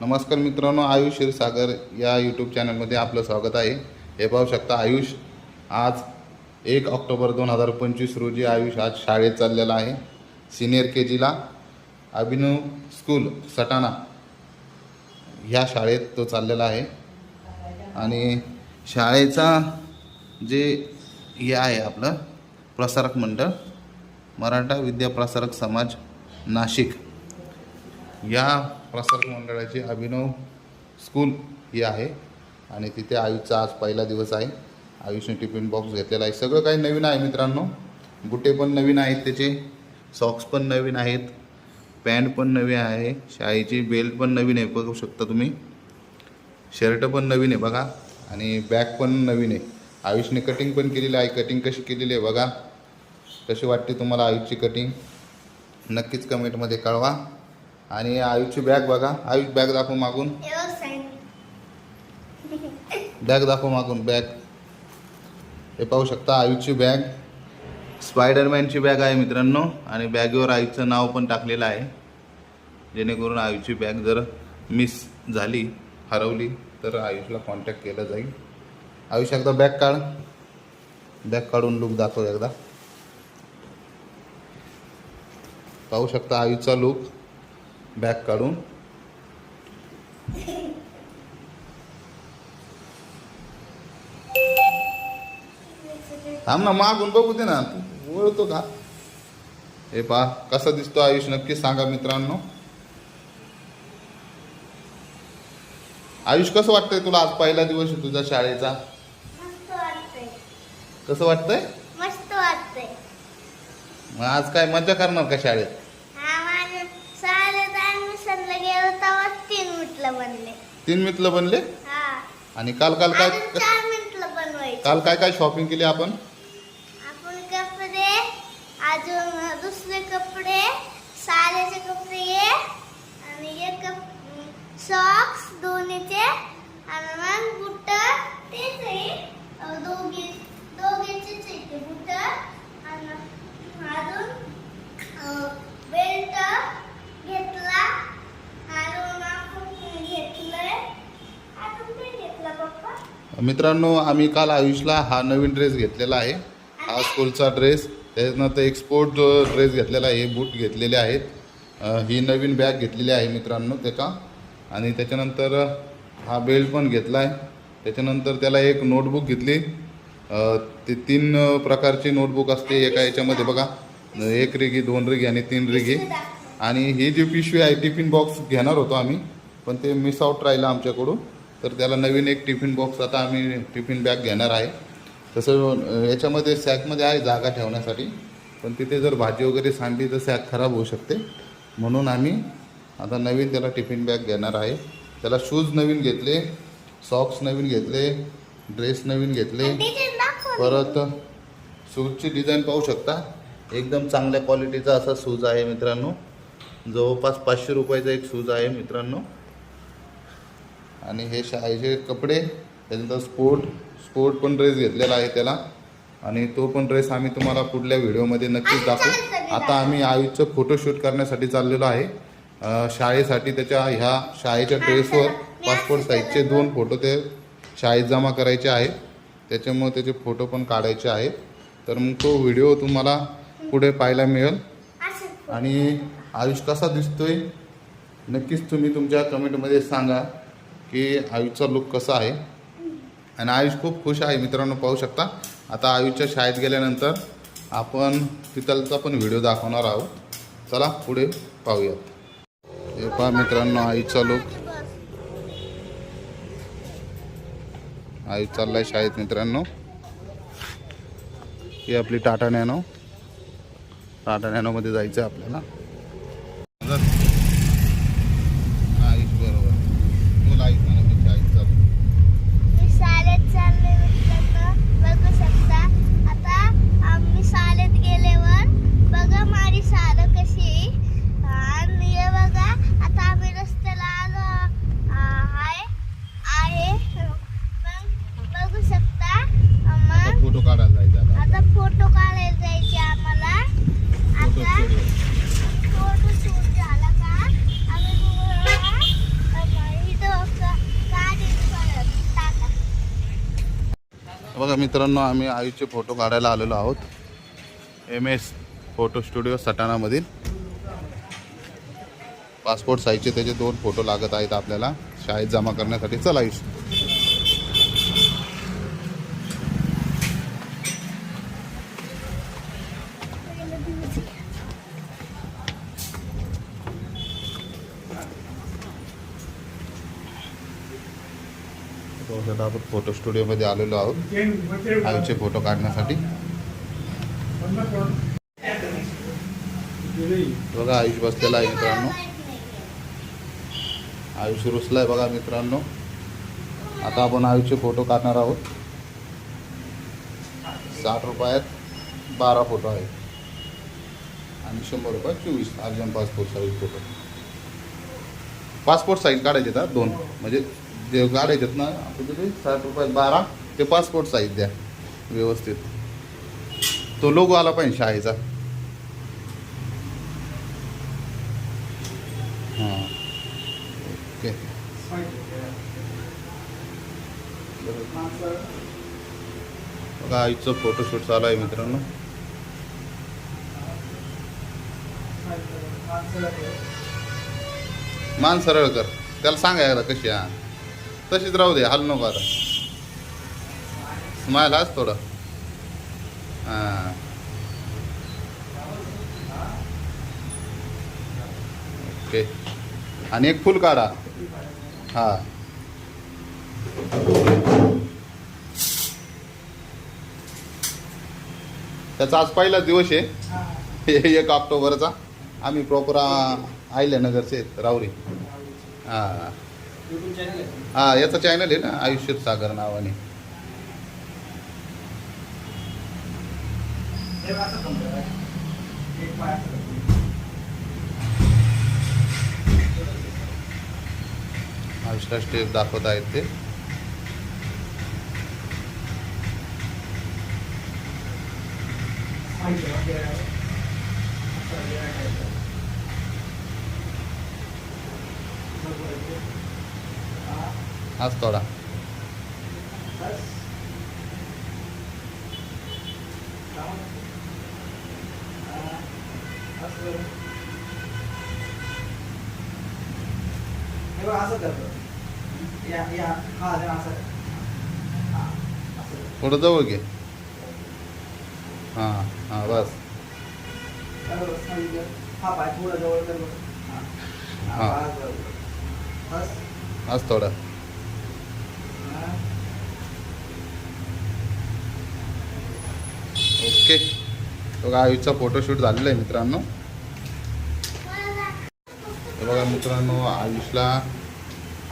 नमस्कार मित्रांनो आयुष क्षीरसागर या यूट्यूब चॅनलमध्ये आपलं स्वागत आहे. हे पाहू शकता आयुष आज एक ऑक्टोबर दोन हजार पंचवीस रोजी आयुष आज शाळेत चाललेला आहे. सिनियर के जीला अभिनव स्कूल सटाणा ह्या शाळेत तो चाललेला आहे. आणि शाळेचा जे हे आहे आपलं प्रसारक मंडळ मराठा विद्या प्रसारक समाज नाशिक. या प्रसारक मंडळाची अभिनव स्कूल ही आहे आणि तिथे आयुषचा आज पहिला दिवस आहे. आयुषने टिफिन बॉक्स घेतलेला आहे. सगळं काही नवीन आहे मित्रांनो. बुटे पण नवीन आहेत त्याचे सॉक्स पण नवीन आहेत पॅन्ट पण नवी आहे शाळेची बेल्ट पण नवीन आहे बघू शकता तुम्ही. शर्ट पण नवीन आहे बघा आणि बॅग पण नवीन आहे. आयुषने कटिंग पण केलेली आहे. कटिंग कशी केलेली आहे बघा. कशी वाटते तुम्हाला आयुषची कटिंग नक्कीच कमेंटमध्ये कळवा. आणि आयुषची बॅग बघा. आयुष बॅग दाखव मागून. बॅग दाखव मागून बॅग. हे पाहू शकता आयुषची बॅग. स्पायडरमॅनची बॅग आहे मित्रांनो. आणि बॅगेवर आईचं नाव पण टाकलेलं आहे. जेणेकरून आयुषची बॅग जर मिस झाली हरवली तर आयुषला कॉन्टॅक्ट केला जाईल. आयुष एकदा बॅग काढ. बॅग काढून लुक दाखव एकदा. पाहू शकता आयुषचा लुक बॅग काढून. थांब ना मागून बघू दे ना. तू ओळखतो का? हे पहा कसा दिसतो आयुष नक्की सांगा मित्रांनो. आयुष कसं वाटतंय तुला आज पहिला दिवस आहे तुझ्या शाळेचा? कसं वाटतंय? मस्त वाटतंय. मग आज काय मजा करणार का शाळेत? तीन मित्र बनले? हा. आणि काल काल काय काल काय काय शॉपिंग केली आपण? आपण कपडे अजून दुसरे कपडे शाळेचे कपडे आणि एक सॉक्स दोन्हीचे आणि मग बुट तेच आहे. दोघी दोघीचेच आहे ते बुट. आणि अजून बेल्ट घेतला. अजून आपण घेतलंय अजून काय घेतला पप्पा मित्रांनो आम्ही काल आयुषला हा नवीन ड्रेस घेतलेला आहे. हा स्कूलचा ड्रेस. त्याच्यानंतर एक्सपोर्ट जो ड्रेस घेतलेला आहे हे बूट घेतलेले आहेत. ही नवीन बॅग घेतलेली आहे मित्रांनो त्याचा. आणि त्याच्यानंतर हा बेल्ट पण घेतला आहे. त्याच्यानंतर त्याला एक नोटबुक घेतली. ते तीन प्रकारची नोटबुक असते एका याच्यामध्ये बघा. एक रिगी दोन रिगी आणि तीन रिगी. आणि ही जी पिशवी आहे टिफिन बॉक्स घेणार होतो आम्ही. पण ते मिस आउट राहिलं आमच्याकडून. तर त्याला नवीन एक टिफिन बॉक्स आता आम्ही टिफिन बॅग घेणार आहे. तसं याच्यामध्ये सॅकमध्ये आहे जागा ठेवण्यासाठी. पण तिथे जर भाजी वगैरे सांडली तर सॅक खराब होऊ शकते. म्हणून आम्ही आता नवीन त्याला टिफिन बॅग घेणार आहे. त्याला शूज नवीन घेतले सॉक्स नवीन घेतले ड्रेस नवीन घेतले. परत शूजची डिझाईन पाहू शकता. एकदम चांगल्या क्वालिटीचा असा शूज आहे मित्रांनो. जवळपास पाचशे रुपयाचा एक शूज आहे मित्रांनो. आणि हे शाळेचे कपडे त्याच्यानंतर स्पोर्ट स्पोर्ट पण ड्रेस घेतलेला आहे त्याला. आणि तो पण ड्रेस आम्ही तुम्हाला पुढल्या व्हिडिओमध्ये नक्कीच दाखवू. आता आम्ही आयुषचं फोटोशूट करण्यासाठी चाललेलो आहे. शाळेसाठी त्याच्या ह्या शाळेच्या ड्रेसवर पासपोर्ट साईजचे दोन फोटो ते शाळेत जमा करायचे आहेत. त्याच्यामुळे त्याचे फोटो पण काढायचे आहेत. तर मग तो व्हिडिओ तुम्हाला पुढे पाहायला मिळेल. आणि आयुष कसा दिसतोय नक्कीच तुम्ही तुमच्या कमेंटमध्ये सांगा. की आयुषचा लुक कसा आहे? आणि आयुष खूप खुश आहे मित्रांनो पाहू शकता. आता आयुषच्या शाळेत गेल्यानंतर आपण तिथलचा पण व्हिडिओ दाखवणार आहोत. चला पुढे पाहूयात. हे पहा मित्रांनो आयुषचा लुक आयुष चाललाय शाळेत मित्रांनो. ही आपली टाटा नॅनो. टाटा नॅनोमध्ये जायचं आहे आपल्याला. मारी सारं कशी? आणि बघा आता आम्ही रस्त्याला आलो. आहे. आहे बघू शकता. मग फोटो काढायला जायचा आता फोटो काढायला जायचे आम्हाला. आता फोटो शूट झाला का? आम्ही बघा मित्रांनो आम्ही आईचे फोटो काढायला आलेलो आहोत. एम एस फोटो स्टुडिओ सटाणामधील. पासपोर्ट साईजचे त्याचे दोन फोटो लागत आहेत आपल्याला. शाळेत जमा करण्यासाठी. चला आयुष आपण फोटो स्टुडिओमध्ये आलेलो आहोत. आईचे फोटो काढण्यासाठी. बघा आयुष बसलेला आहे मित्रांनो. आयुष आहे बघा मित्रांनो. आता आपण आयुषचे फोटो काढणार आहोत. साठ रुपयात बारा फोटो आहेत. आणि शंभर रुपयात चोवीस urgent passport size photo passport size काढायचे आहेत दोन. म्हणजे जे काढायचे आहेत ना आपण साठ रुपयात बारा. ते पासपोर्ट साईज द्या. व्यवस्थित. तो लोगो आला पाहिजे शाळेचा. ओके. बघा आईचं फोटोशूट चालू आहे मित्रांनो. मान सरळ कर त्याला सांगायला कशी हा तशीच राहू दे हाल नको आता. स्माईल आज थोडं. हां. ओके. आणि एक फुल काढा. हा. त्याचा आज पहिला दिवस आहे. एक ऑक्टोबरचा. आम्ही प्रॉपर आयल्यानगरचे रावरी. हां. हां याचा चॅनल आहे ना आयुष्य सागर नावाने. आयुष्या स्टेप दाखवत आहेत ते हाच थोडा असं करतो. या या. हा असं. हा असं. थोडं जवळ घे. हां हां बस. बरोबर सांगितलं हा पाय थोडं जवळ कर बरं. हा. हा, हा. बस, थोडा. हा. ओके. बघा आयुषचा फोटोशूट झालेला आहे मित्रांनो. हे बघा मित्रांनो आयुषला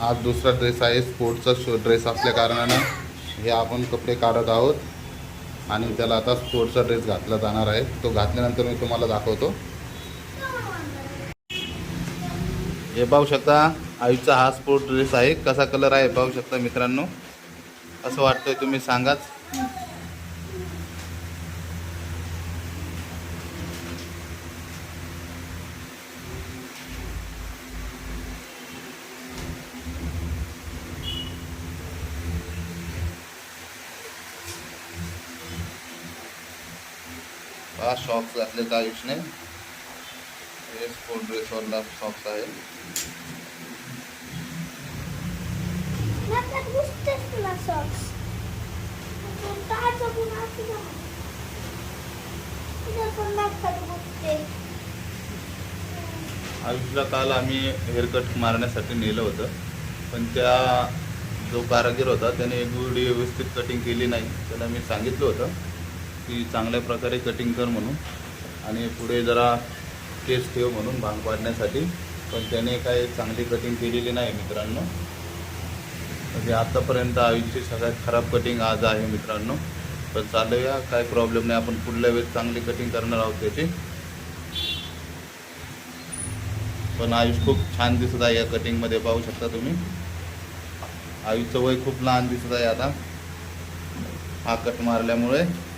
आज दुसरा ड्रेस आहे स्पोर्टचा शो ड्रेस असल्या कारणानं. हे आपण कपडे काढत आहोत. आणि त्याला आता स्पोर्टचा ड्रेस घातला जाणार आहे. तो घातल्यानंतर मी तुम्हाला दाखवतो. हे पाहू शकता आयुचा हा स्पोर्ट ड्रेस आहे. कसा कलर आहे पाहू शकता मित्रांनो. असं वाटतंय तुम्ही सांगाच. हा शॉक्स घातलेत आयुषने हे स्पोर्ट ड्रेसवरला शॉक्स आहे. आयुषला काल आम्ही हेअरकट मारण्यासाठी नेलं होतं. पण त्या जो कारागीर होता त्याने एवढी व्यवस्थित कटिंग केली नाही. त्याला मी सांगितलं होतं. की चांगल्या प्रकारे कटिंग कर म्हणून. आणि पुढे जरा केस ठेव म्हणून भांग पाडण्यासाठी. पण त्याने काही चांगली कटिंग केलेली नाही मित्रांनो. म्हणजे आतापर्यंत आयुषची सगळ्यात खराब कटिंग आज आहे मित्रांनो. पण चालूया काय प्रॉब्लेम नाही. आपण पुढल्या वेळेस चांगली कटिंग करणार आहोत त्याची. पण आयुष खूप छान दिसत आहे या कटिंगमध्ये पाहू शकता तुम्ही. आयुषचं वय खूप लहान दिसत आहे आता. हा कट मारल्यामुळे.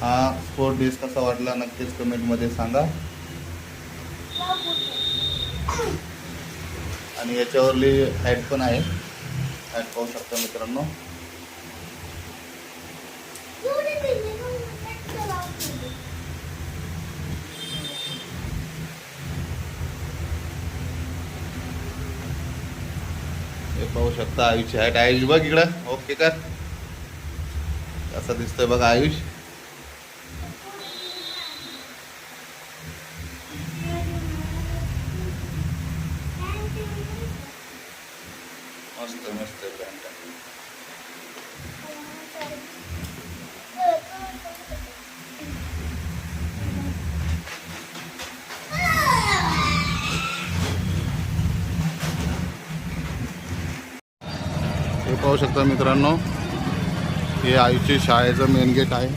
हा फोर डेज कसा वाटला नक्कीच कमेंटमध्ये सांगा. आणि याच्यावरली हॅट पण आहे. हॅट पाहू शकता मित्रांनो. हे पाहू शकता आयुष हॅट आयुष बघ इकडं. ओके कर असं दिसतंय बघा आयुष मस्त मस्त पॅन्ट हे पाहू शकता मित्रांनो हे आईची शाळेचं मेन गेट आहे.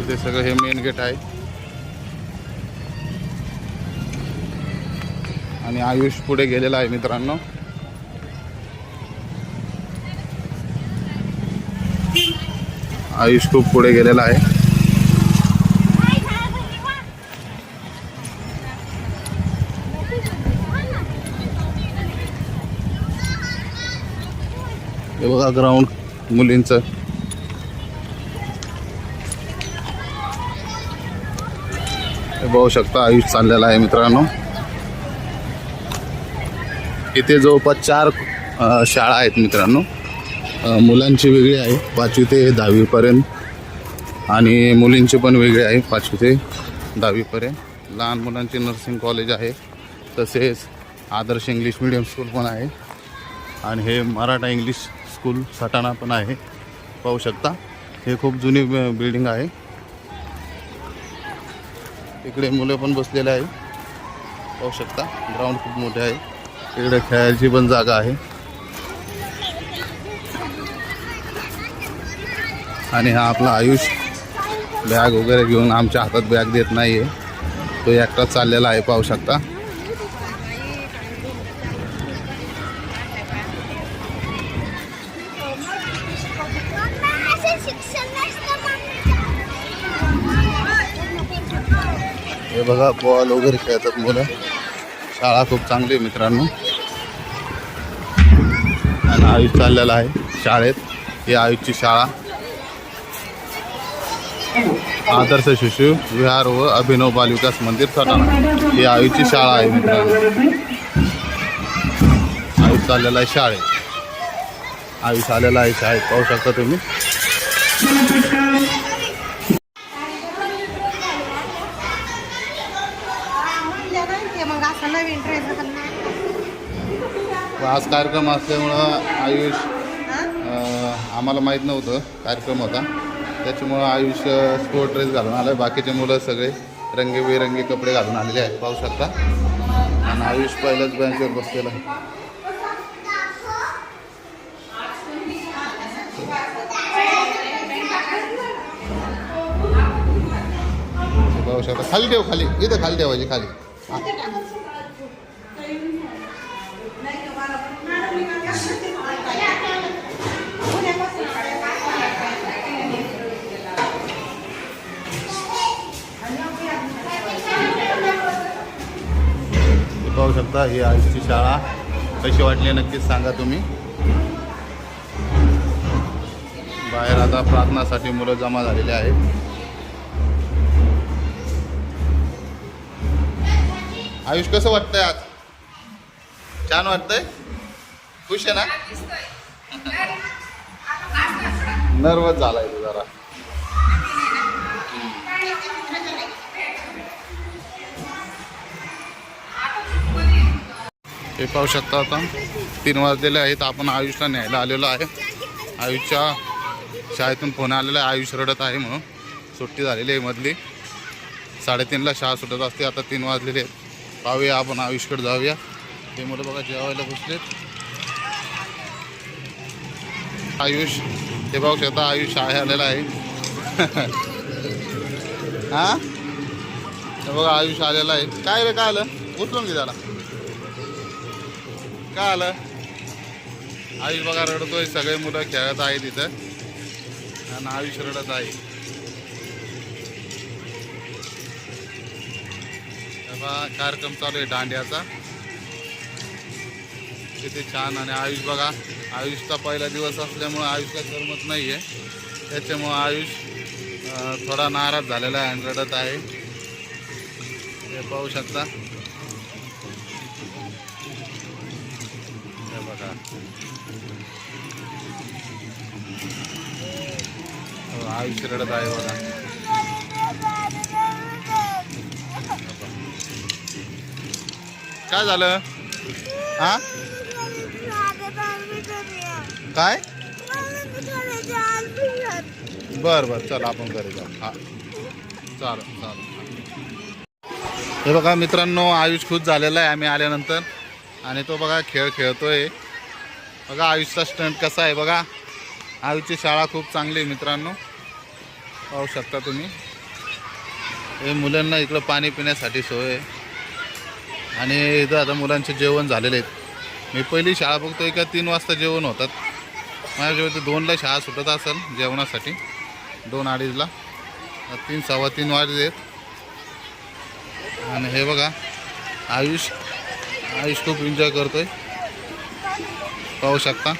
इथे सगळं हे मेन गेट आहे. आणि आयुष पुढे गेलेला आहे मित्रांनो. आयुष खूप पुढे गेलेला आहे. हे बघा ग्राउंड मुलींचं. हे बघू शकता आयुष चाललेला आहे मित्रांनो. इथे जवळपास चार शाळा आहेत मित्रांनो. मुलांची वेगळी आहे. पाचवी ते दहावीपर्यंत. आणि मुलींची पण वेगळी आहे. पाचवी ते दहावीपर्यंत. लहान मुलांचे नर्सिंग कॉलेज आहे. तसेच आदर्श इंग्लिश मिडियम स्कूल पण आहे. आणि हे मराठा इंग्लिश स्कूल सटाणा पण आहे. पाहू शकता. हे खूप जुनी बिल्डिंग आहे. इकडे मुलं पण बसलेले आहे पाहू शकता. ग्राउंड खूप मोठे आहे. इकडे खेळायची पण जागा आहे. आणि हा आपला आयुष बॅग वगैरे घेऊन आमच्या हातात बॅग देत नाही आहे तो एकटाच चाललेला आहे पाहू शकता. हे बघा बॉल वगैरे खेळतात मुलं. शाळा खूप चांगली आहे मित्रांनो. आणि आयुष चाललेला आहे शाळेत. ही आयुषची शाळा. आदर्श शिशु विहार व अभिनव बाल विकास मंदिर सटाणा ही आयुषची शाळा आहे मित्रांनो. आयुष चाललेला आहे शाळेत. आयुष आलेला आहे शाळेत. पाहू शकता तुम्ही. आज कार्यक्रम असल्यामुळं आयुष आम्हाला माहीत नव्हतं कार्यक्रम होता. त्याच्यामुळं आयुष स्पोर्ट ड्रेस घालून आलं बाकीचे मुलं सगळे रंगीबेरंगी कपडे घालून आलेले आहेत पाहू शकता. आणि आयुष पहिल्याच बँचवर बसलेला आहे. पाहू शकता. खाली ठेव खाली. इथं खाली ठेवायची खाली. पाहू शकता ही आयुषची शाळा. कशी वाटली नक्कीच सांगा तुम्ही. बाहेर आता प्रार्थनासाठी मुलं जमा झालेली आहेत. आयुष कसं वाटतंय आज? छान वाटतंय? खुश आहे ना? नर्वस झालाय तू जरा. हे पाहू शकता आता. तीन वाजलेले आहेत. आपण आयुषला न्यायला आलेलो आहे. आयुषच्या शाळेतून फोन आलेला आहे. आयुष रडत आहे म्हणून. सुट्टी झालेली आहे मधली. साडेतीनला शाळा सुटत असते. आता तीन वाजलेले आहेत. पाहूया आपण आयुषकडे जाऊया. ते मुलं बघा जेवायला बसलेत. आयुष हे बघू शकता आयुष आहे आलेला आहे. हा? हे बघा आयुष आलेला आहे. काय रे काय आलं? उचलून घे त्याला काय आलं? आयुष बघा रडतोय. सगळे मुलं खेळत आहेत इथं. आणि आयुष रडत आहे. बघा कार्यक्रम चालू आहे दांड्याचा. किती छान आणि आयुष बघा आयुषचा पहिला दिवस असल्यामुळं आयुषला करमत नाही आहे त्याच्यामुळं आयुष थोडा नाराज झालेला आहे आणि रडत आहे. हे पाहू शकता. हे बघा. हो, आयुष रडत आहे बघा. काय झालं? हा? काय? बर बर चल आपण घरी जाऊ. हा. चालेल चालेल. हे बघा मित्रांनो आयुष खुश झालेला आहे आम्ही आल्यानंतर. आणि तो बघा खेळ खेळतोय. बघा आयुषचा स्टंट कसा आहे बघा. आयुषची शाळा खूप चांगली आहे मित्रांनो. पाहू शकता तुम्ही. हे मुलांना इकडं पाणी पिण्यासाठी सोय आहे. आणि इथं आता मुलांचे जेवण झालेले आहेत. मी पहिली शाळा बघतो का तीन वाजता जेवण होतात. माझ्या जेव्हा दोनला शाळा सुटत असेल जेवणासाठी. दोन अडीचला. तीन सव्वा तीन वाजले आहेत. आणि हे बघा आयुष आयुष खूप एन्जॉय करतोय. पाहू शकता.